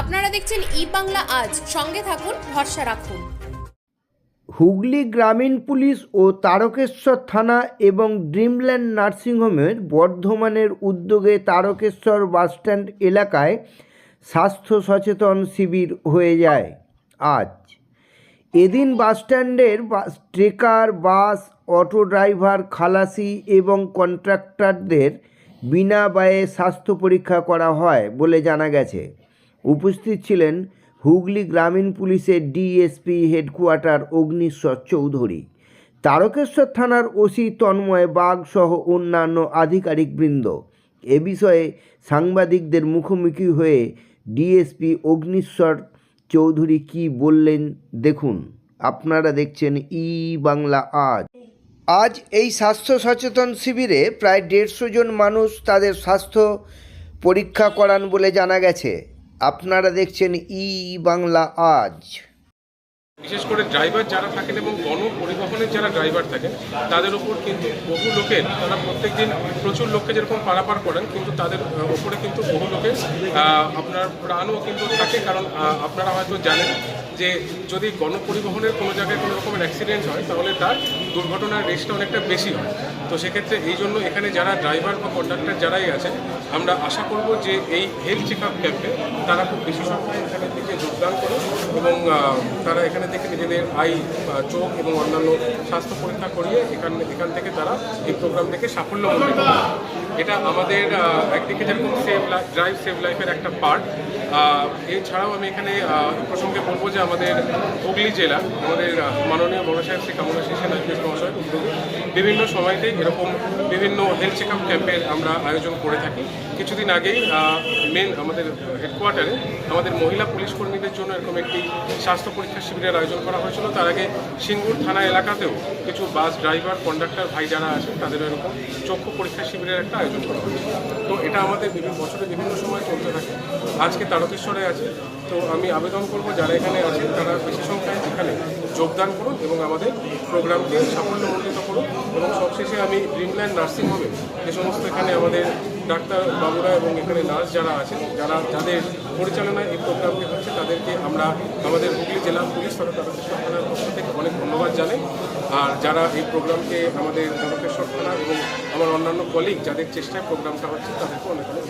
আপনারা দেখছেন ই বাংলা আজ। সঙ্গে থাকুন, ভরসা রাখুন। হুগলি গ্রামীণ পুলিশ ও তারকেশ্বর থানা এবং ড্রিমল্যান্ড নার্সিংহোমের বর্ধমানের উদ্যোগে তারকেশ্বর বাসস্ট্যান্ড এলাকায় স্বাস্থ্য সচেতন শিবির হয়ে যায় আজ। এদিন বাসস্ট্যান্ডের bus trekker, bus, auto driver, খালাসি এবং কন্ট্রাক্টরদের বিনা ব্যয়ে স্বাস্থ্য পরীক্ষা করা হয় বলে জানা গেছে। উপস্থিত ছিলেন হুগলি গ্রামীণ পুলিশের ডিএসপি হেডকোয়ার্টার অগ্নিশ্বর চৌধুরী। তারকেশ্বর থানার ওসি তন্ময় বাগ সহ অন্যান্য আধিকারিকবৃন্দ এ বিষয়ে সাংবাদিকদের মুখোমুখি হয়ে ডিএসপি অগ্নিশ্বর চৌধুরী কি বললেন দেখুন। আপনারা দেখছেন ই বাংলা আজ। আজ এই স্বাস্থ্য সচেতন শিবিরে প্রায় দেড়শো জন মানুষ তাদের স্বাস্থ্য পরীক্ষা করান বলে জানা গেছে। আপনারা দেখছেন ই বাংলা আজ। বিশেষ করে ড্রাইভার যারা থাকেন এবং গণপরিবহনের যারা ড্রাইভার থাকেন, তাদের উপর কিন্তু বহু লোকের, তারা প্রত্যেকদিন প্রচুর লোককে যেরকম পারাপার করেন, কিন্তু তাদের উপরে কিন্তু বহু লোকের আপনার প্রাণও কিন্তু থাকে। কারণ আপনারা হয়তো জানেন যে যদি গণপরিবহনের কোনো জায়গায় কোনো রকমের অ্যাক্সিডেন্ট হয়, তাহলে তার দুর্ঘটনার রেসটা অনেকটা বেশি হয়। তো সেক্ষেত্রে এই জন্য এখানে যারা ড্রাইভার বা কন্ডাক্টর যারাই আছে আমরা আশা করব যে এই হেলথ চেক আপ ক্যাম্পে তারা খুব বেশি সংখ্যায় এখানে থেকে যোগদান করুন এবং তারা এখানে থেকে নিজেদের আই চোখ এবং অন্যান্য স্বাস্থ্য পরীক্ষা করিয়ে এখান এখান থেকে তারা এই প্রোগ্রাম থেকে সাফল্য এটা আমাদের একদিকে যেরকম সেভ ড্রাইভ সেভ লাইফের একটা পার্ট এছাড়াও আমি এখানে প্রসঙ্গে বলব যে আমাদের হুগলি জেলা, আমাদের মাননীয় বড় সাহেব শ্রী কামনা শেষেন আইপিএস মহাশয়, বিভিন্ন সময়তে এরকম বিভিন্ন হেলথ চেক আপ ক্যাম্পের আমরা আয়োজন করে থাকি। কিছুদিন আগেই মেন আমাদের হেডকোয়ার্টারে আমাদের মহিলা পুলিশ কর্মীদের জন্য এরকম একটি স্বাস্থ্য পরীক্ষা শিবিরের আয়োজন করা হয়েছিল। তার আগে সিঙ্গুর থানা এলাকাতেও কিছু বাস ড্রাইভার কন্ডাক্টর ভাই যারা আছেন তাদের এরকম চক্ষু পরীক্ষা শিবিরের একটা আয়োজন করা হয়েছে তো এটা আমাদের বিভিন্ন বছরে বিভিন্ন সময় চলতে থাকে। আজকে তারকেশ্বরে আছে। তো আমি আবেদন করব যারা এখানে আছেন, তারা বেশি সংখ্যায় এখানে যোগদান করুন এবং আমাদের প্রোগ্রামকে সাফল্যমণ্ডিত করুন এবং সবশেষে আমি ড্রিমল্যান্ড নার্সিং হোমে যে সমস্ত এখানে আমাদের ডাক্তার বাবুরা এবং এখানে নার্স যারা আছেন, যারা যাদের পরিচালনায় এই প্রোগ্রামটি হচ্ছে, তাদেরকে আমরা আমাদের হুগলি জেলা পুলিশ তথা তারকেশ্বর থানার পক্ষ থেকে অনেক আর যারা এই প্রোগ্রামকে আমাদের তারকেশ্বর থানা এবং আমার অন্যান্য কলিগ যাদের চেষ্টায় প্রোগ্রামটা হচ্ছে তাদেরকে অনেক অনেক